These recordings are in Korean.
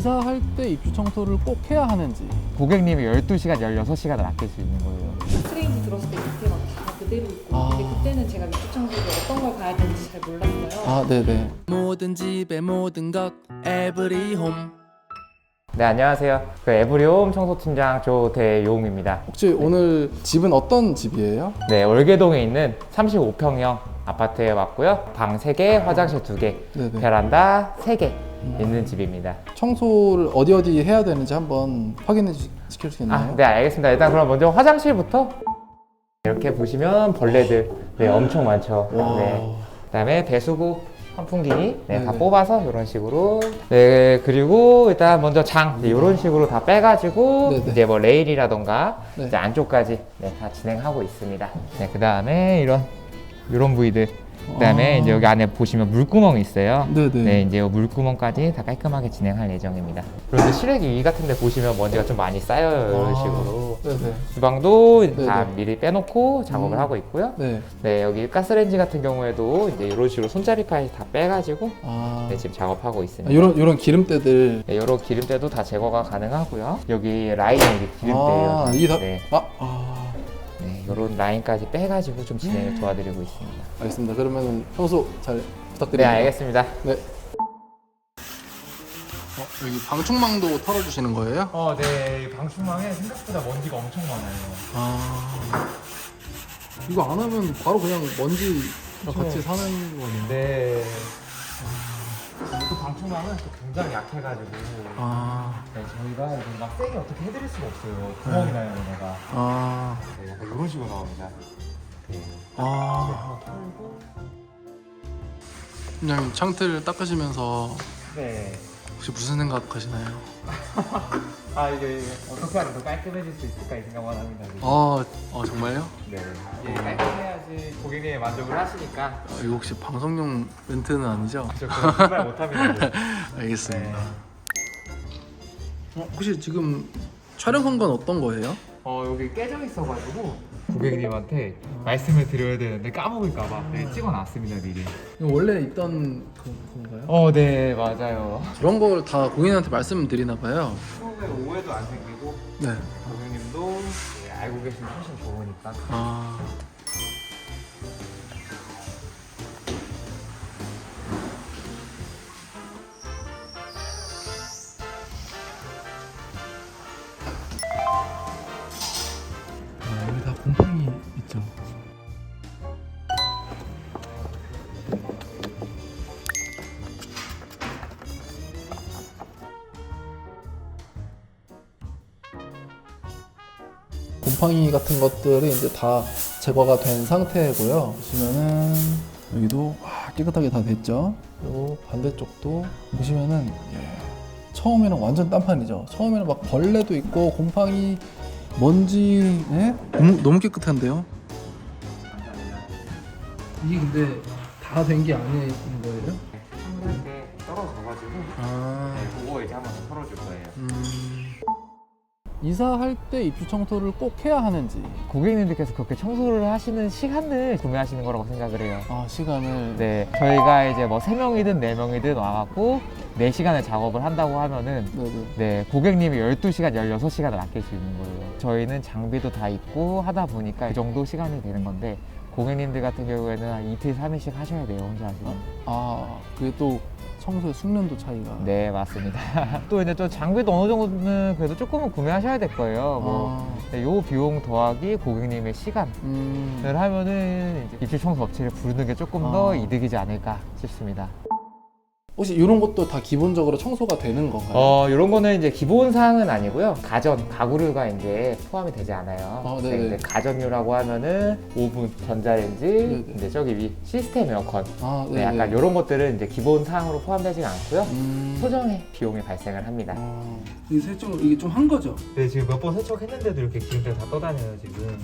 이사할 때 입주 청소를 꼭 해야 하는지 고객님이 12시간, 16시간을 아낄 수 있는 거예요. 트레인지 들었을 때 밑에가 다 그대로 있고 아. 근데 그때는 제가 밑에 청소를 어떤 걸 봐야 되는지 잘 몰랐어요. 아 네네 모든 집의 모든 것 에브리 홈 네, 안녕하세요. 그 에브리홈 청소팀장 조대용입니다. 혹시 오늘 집은 어떤 집이에요? 네, 월계동에 있는 35평형 아파트에 왔고요. 방 3개, 화장실 2개, 네네 베란다 3개 있는 집입니다. 청소를 어디 어디 해야 되는지 한번 확인해 주, 시킬 수 있나요? 아, 네, 알겠습니다. 일단 그럼 먼저 화장실부터 이렇게 보시면 벌레들 네, 엄청 많죠. 와. 네. 그다음에 배수구 선풍기 네, 다 네네. 뽑아서 이런 식으로 네 그리고 일단 먼저 장 네, 이런 식으로 다 빼가지고 네네. 이제 뭐 레일이라던가 네. 이제 안쪽까지 네, 다 진행하고 있습니다. 네 그다음에 이런 이런 부위들 그다음에 아. 이제 여기 안에 보시면 물구멍이 있어요. 네네. 네 이제 이 물구멍까지 다 깔끔하게 진행할 예정입니다. 그리고 이제 실외기 위 같은 데 보시면 먼지가 좀 많이 쌓여요 이런 아. 식으로. 네네 주방도 다 네네. 미리 빼놓고 작업을 음. 하고 있고요. 네. 네, 여기 가스레인지 같은 경우에도 이제 이런 식으로 손잡이 파일 다 빼가지고 아, 네, 지금 작업하고 있습니다. 이런 이런 기름때들 네, 여러 기름때도 다 제거가 가능하고요. 여기 라인이 이게 기름때예요. 아, 이게 다 네, 아, 아 네, 이런 라인까지 빼가지고 좀 진행을 도와드리고 있습니다. 알겠습니다. 그러면 청소 잘 네, 부탁드립니다. 알겠습니다. 네. 어, 여기 방충망도 털어주시는 거예요? 어, 네, 방충망에 생각보다 먼지가 엄청 많아요. 아 이거 안 하면 바로 그냥 먼지랑 그쵸. 같이 사는 거네요. 네. 그 방충망은 또 굉장히 약해가지고 아, 네, 저희가 이거 막 세게 어떻게 해드릴 수가 없어요. 구멍이 나요, 얘네가. 아, 네, 약간 이런 식으로 나옵니다. 네. 아. 그냥 창틀 닦으시면서 네. 혹시 무슨 생각하시나요? 아 이게 어떻게 하면 더 깔끔해질 수 있을까 이 생각만 합니다. 지금. 아, 아 정말요? 네. 이게 깔끔해야 지 고객님이 만족을 하시니까. 아, 이거 혹시 방송용 멘트는 아니죠? 저 그런 정말 못합니다. 알겠습니다. 네. 어, 혹시 지금 촬영한 건 어떤 거예요? 어 여기 깨져 있어가지고 고객님한테 말씀을 드려야 되는데 까먹을까봐 네, 찍어놨습니다 미리. 이거 원래 있던 그, 건가요? 어, 네 맞아요. 그런 걸 다 고객님한테 말씀드리나 봐요. 처음에 오해도 안 생기고 네. 고객님도 네, 알고 계시면 훨씬 좋으니까. 아. 아, 곰팡이 같은 것들이 이제 다 제거가 된 상태고요. 보시면은 여기도 와, 깨끗하게 다 됐죠. 그리고 반대쪽도 보시면은 예, 처음에는 완전 딴판이죠. 처음에는 막 벌레도 있고 곰팡이, 먼지, 예? 너무, 너무 깨끗한데요? 이게 근데 다 된 게 아닌 거예요? 떨어져가지고 아, 네, 그거 이제 한번 더 털어줄 거예요. 음. 이사할 때 입주 청소를 꼭 해야 하는지 고객님들께서 그렇게 청소를 하시는 시간을 구매하시는 거라고 생각을 해요. 아 시간을 네, 저희가 이제 뭐 3명이든 4명이든 와갖고 4시간을 작업을 한다고 하면은 네네. 네, 고객님이 12시간, 16시간을 아낄 수 있는 거예요. 저희는 장비도 다 있고 하다 보니까 그 정도 시간이 되는 건데 고객님들 같은 경우에는 한 이틀, 3일씩 하셔야 돼요, 혼자 하시면. 아 그게 또 청소의 숙련도 차이가 네, 맞습니다. 또 이제 또 장비도 어느 정도는 그래도 조금은 구매하셔야 될 거예요. 뭐, 아, 네, 요 비용 더하기 고객님의 시간을 음. 하면은 이제 입주 청소 업체를 부르는 게 조금 더 아. 이득이지 않을까 싶습니다. 혹시 이런 것도 다 기본적으로 청소가 되는 건가요? 어, 이런 거는 이제 기본 사항은 아니고요. 가전, 가구류가 이제 포함이 되지 않아요. 아, 네. 이제 가전류라고 하면은 오븐, 전자레인지, 네네. 이제 저기 위 시스템 에어컨. 아, 네, 약간 이런 것들은 이제 기본 사항으로 포함되지 않고요. 음. 소정의 비용이 발생을 합니다. 아, 이 세정 이게 좀 한 거죠? 네, 지금 몇 번 세척했는데도 이렇게 기름때 다 떠다녀요, 지금.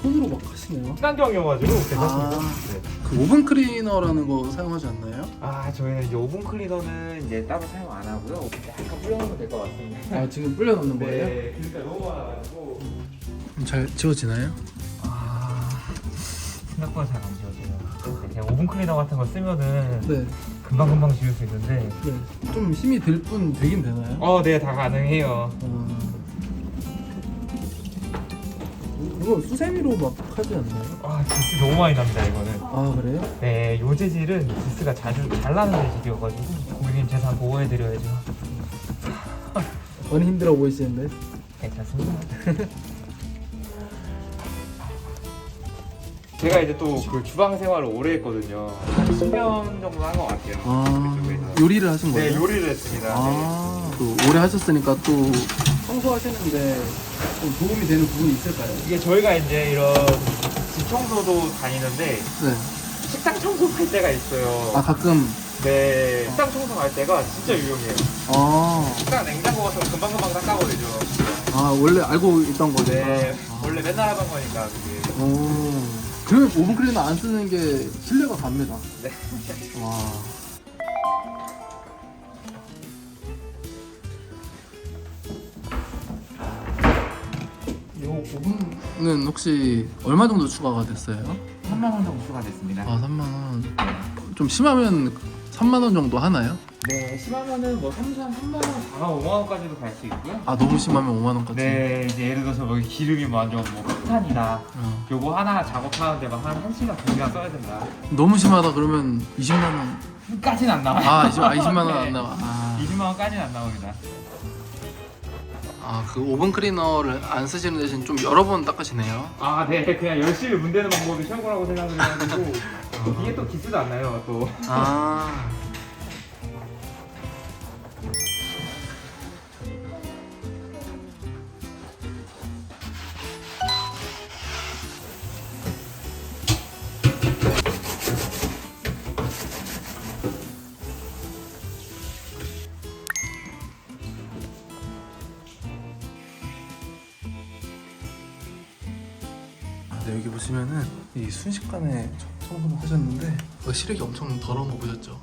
손으로 막 하시네요. 친환경이어가지고 괜찮습니다. 아. 네. 그 오븐 클리너라는 거 사용하지 않나요? 아, 저희는 이제 오븐 클리너는 이제 따로 사용 안 하고요. 약간 뿌려놓으면 될 것 같습니다. 아 지금 불려 넣는 거예요? 네, 기름때 너무 많아가지고. 잘 지워지나요? 아, 생각보다 잘 안 지워져요. 제가 오븐 클리너 같은 거 쓰면은 네. 금방 금방 지울 수 있는데. 네. 좀 힘이 들 뿐 되긴 되나요? 어, 네, 다 가능해요. 음. 이거 수세미로 막 하지 않나요? 아, 기스 너무 많이 납니다 이거는. 아 그래요? 네, 요 재질은 기스가 자주 잘 나는 재질이어가지고 고객님 재산 보호해드려야죠. 많이 힘들어 보이시는데. 괜찮습니다. 제가 이제 또 그 주방 생활을 오래 했거든요. 한 10년 정도 한 것 같아요. 아 그쪽에서. 요리를 하신 거예요? 네, 요리를 했습니다. 아, 또 오래 하셨으니까 또 청소하시는데 좀 도움이 되는 부분이 있을까요? 이게 저희가 이제 이런 집 청소도 다니는데 네. 식당 청소 할 때가 있어요. 아 가끔 네, 식당 청소할 때가 진짜 유용해요. 아, 식당 냉장고 거 금방금방 닦아버리죠. 아 원래 알고 있던 거니까. 네, 원래 맨날 하던 거니까 그게. 오. 그러면 오븐 클리너 안 쓰는 게 신뢰가 갑니다. 네. 와. 이 오븐은 혹시 얼마 정도 추가가 됐어요? 3만 원 정도 추가됐습니다. 아 3만 원. 좀 심하면 3만 원 정도 하나요? 네, 심하면은 뭐 3, 3, 3만 원, 4만 5만 원까지도 갈 수 있고요. 아 너무 심하면 5만 원까지. 네, 이제 예를 들어서 뭐 기름이 뭐 완전 뭐 폭탄이다. 어. 요거 하나 작업하는데 막한 1시간, 2시간 써야 된다. 너무 심하다 그러면 20만 원. 까지는 안 나와요. 아 20, 아, 20만 원안 네. 나와. 아. 20만 원까지는 안 나옵니다. 아, 그 오븐 클리너를 안 쓰시는 대신 좀 여러 번 닦으시네요. 아, 네, 그냥 열심히 문대는 방법이 최고라고 생각을 해가지고 이게 또 기스도 안 나요, 또. 아. 아, 순식간에 청소를 하셨는데 그 시력이 엄청 더러운 거 보셨죠?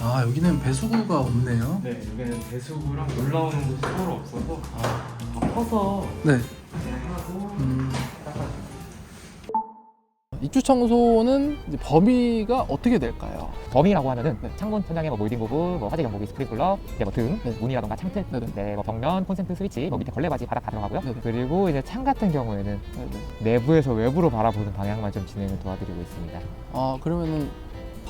아 여기는 배수구가 없네요. 네, 여기는 배수구랑 올라오는 곳이 서로 없어서 아, 다 퍼서 네. 하고 음. 입주 청소는 이제 범위가 어떻게 될까요? 범위라고 하면은 네. 창문 천장에 뭐 몰딩 부분, 뭐 화재 경보기 스프링클러, 이제 뭐등 네. 문이라던가 창틀, 네 네. 네, 뭐 벽면, 콘센트 스위치, 뭐 밑에 걸레바지 바닥 다 들어가고요. 네 네. 그리고 이제 창 같은 경우에는 네, 네. 내부에서 외부로 바라보는 방향만 좀 진행을 도와드리고 있습니다. 아 그러면은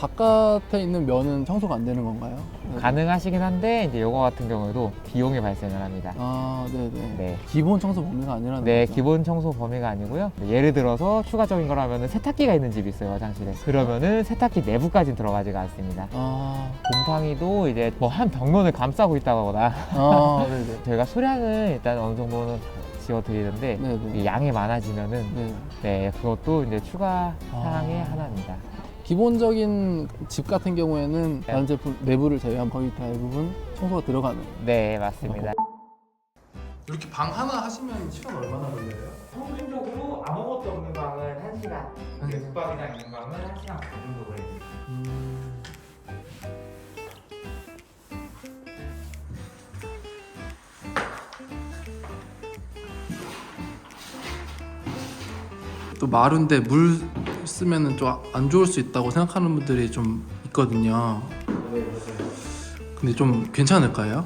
바깥에 있는 면은 청소가 안 되는 건가요? 네. 가능하시긴 한데 이제 이거 같은 경우에도 비용이 발생을 합니다. 아 네네. 네. 기본 청소 범위가 아니라는 네, 거죠? 기본 청소 범위가 아니고요. 예를 들어서 추가적인 거라면은 세탁기가 있는 집이 있어요, 화장실에. 그러면은 세탁기 내부까지는 들어가지가 않습니다. 아, 곰팡이도 이제 뭐 한 벽면을 감싸고 있다거나 아 네네. 저희가 수량은 일단 어느 정도는 지어드리는데 네네. 이 양이 많아지면은 네. 네 그것도 이제 추가 아. 사항의 하나입니다. 기본적인 집 같은 경우에는 네. 다른 제품 내부를 제외한 거의 대부분 청소가 들어가는. 네 맞습니다. 이렇게 방 하나 하시면 시간 얼마나 걸려요? 평균적으로 아무것도 없는 방은 1시간, 네. 북방이랑 있는 방은 1시간 반 정도 걸립니다. 또 마루인데 물 쓰면은 좀 안 좋을 수 있다고 생각하는 분들이 좀 있거든요. 근데 좀 괜찮을까요?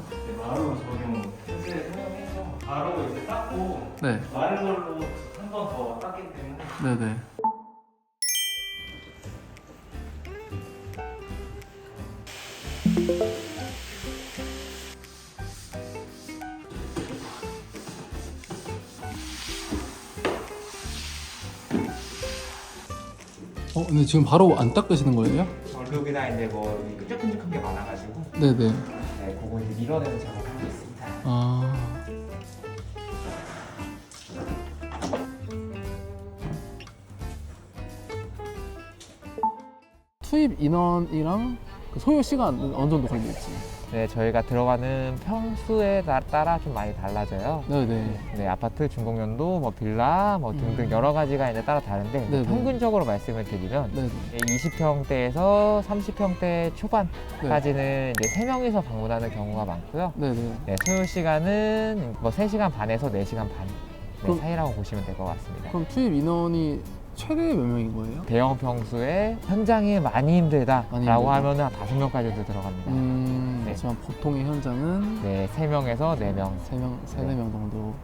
전용 텐트를 사용해서 바로 이제 닦고 네, 마른 걸로 한 번 더 닦기 때문에 네, 네. 어, 근데 지금 바로 안 닦으시는 거예요? 얼룩이나 이제 뭐 끈적끈적한 게 많아가지고 네, 네. 네, 그거 이제 밀어내는 작업을 하고 있습니다. 아. 투입 인원이랑 그 소요 시간 어느 정도 걸릴지. 네, 저희가 들어가는 평수에 따- 따라 좀 많이 달라져요. 네네. 네, 아파트 중공년도, 뭐 빌라, 뭐 등등 음. 여러 가지가 이제 따라 다른데 네네. 평균적으로 말씀을 드리면 네네. 20평대에서 30평대 초반까지는 이제 세 명이서 방문하는 경우가 많고요. 네네. 네, 소요 시간은 뭐 3시간 반에서 4시간 반 네, 그럼- 사이라고 보시면 될 것 같습니다. 그럼 투입 인원이 최대 몇 명인 거예요? 대형 평수에 현장이 많이 힘들다라고 많이 힘들다. 하면은 한 다섯 명까지도 들어갑니다. 음, 네. 하지만 보통의 현장은 네, 세 명에서 네 명. 세 명, 세네 명 정도.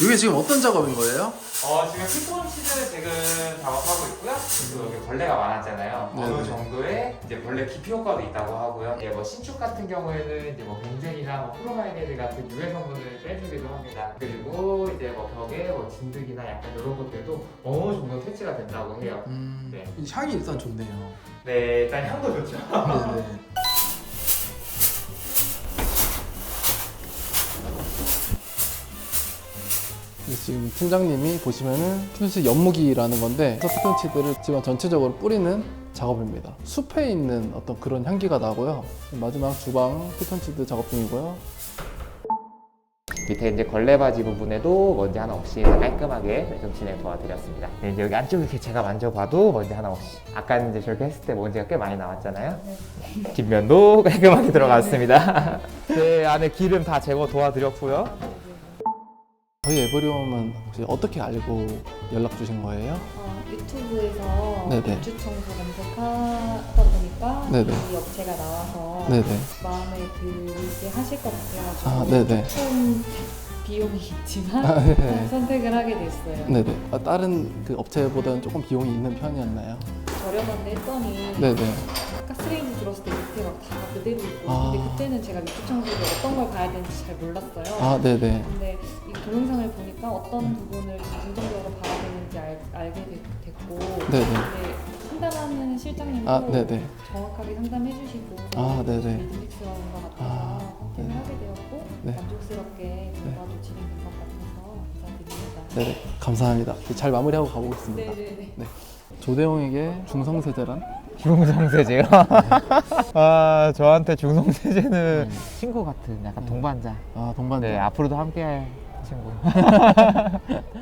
이게 지금 어떤 작업인 거예요? 어, 지금 피톤치즈를 지금 작업하고 있고요. 그리고 여기 벌레가 많았잖아요. 네네. 어느 정도의 이제 벌레 기피 효과도 있다고 하고요. 예, 뭐 신축 같은 경우에는 이제 뭐 벤젠이나 뭐 프로마이데드 같은 유해 성분을 빼주기도 합니다. 그리고 이제 뭐 벽에 뭐 진드기나 약간 이런 것들도 어느 정도 퇴치가 된다고 해요. 음, 네. 향이 일단 좋네요. 네, 일단 향도 좋죠. 네네. 지금 팀장님이 보시면은 피톤치드 연무기라는 건데 피톤치드를 집안 전체적으로 뿌리는 작업입니다. 숲에 있는 어떤 그런 향기가 나고요. 마지막 주방 피톤치드 작업 중이고요. 밑에 이제 걸레바지 부분에도 먼지 하나 없이 깔끔하게 매점 진행 도와드렸습니다. 네, 이제 여기 안쪽 이렇게 제가 만져봐도 먼지 하나 없이. 아까 이제 저렇게 했을 때 먼지가 꽤 많이 나왔잖아요. 뒷면도 깔끔하게 들어갔습니다. 네, 안에 기름 다 제거 도와드렸고요. 저희 에버리움은 혹시 어떻게 알고 연락 주신 거예요? 어, 유튜브에서 네네. 입주 청소 검색하다 보니까 네네. 이 업체가 나와서 네네. 마음에 들게 하실 것 같아가지고 아, 네네. 조금 비용이 있지만 아, 네. 선택을 하게 됐어요. 네네. 아, 다른 그 업체보다는 조금 비용이 있는 편이었나요? 저렴한데 했더니 네네. 가스레인지 들었을 때 밑에 막 다 그대로 있고 아. 근데 그때는 제가 밑에 청소를 어떤 걸 봐야 되는지 잘 몰랐어요. 아, 네네. 근데 이 동영상을 보니까 어떤 부분을 긍정적으로 봐야 되는지 알, 알게 됐- 됐고 네네. 근데 상담하는 실장님도 아, 네네. 정확하게 상담해 주시고 아, 네네. 믿음직스러운 것 같아서 아, 선택을 네. 하게 되었고 네. 만족스럽게 결과도 진행된 것 같아서 감사드립니다. 네네. 감사합니다. 잘 마무리하고 가보겠습니다. 네네네. 조대용에게 중성세제란? 중성세제요? 아, 저한테 중성세제는 친구 같은 약간 동반자. 아, 동반자. 네, 앞으로도 함께할 친구.